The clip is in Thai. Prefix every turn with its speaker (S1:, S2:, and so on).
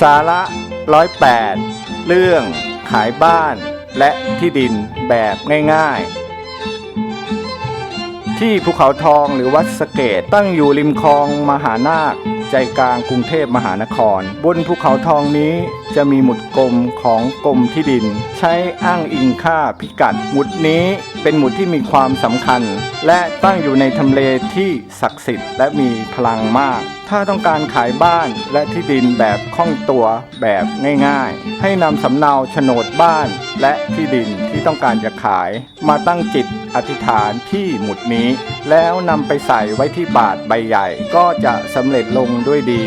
S1: สาระร้อยแปดเรื่องขายบ้านและที่ดินแบบง่ายๆ ที่ภูเขาทองหรือวัดสเกตตั้งอยู่ริมคลองมหานาค ใจกลางกรุงเทพมหานคร บนภูเขาทองนี้จะมีหมุดกลมของกรมที่ดิน ใช้อ้างอิงค่าพิกัด หมุดนี้เป็นหมุดที่มีความสำคัญ และตั้งอยู่ในทำเลที่ศักดิ์สิทธิ์และมีพลังมาก ถ้าต้องการขายบ้านและที่ดินแบบคล่องตัวแบบง่ายๆ ให้นำสำเนาโฉนดบ้าน และที่ดินที่ต้องการจะขายมาตั้งจิตอธิษฐานที่หมุดนี้ แล้วนำไปใส่ไว้ที่บาทใบใหญ่ ก็จะสำเร็จลงด้วยดี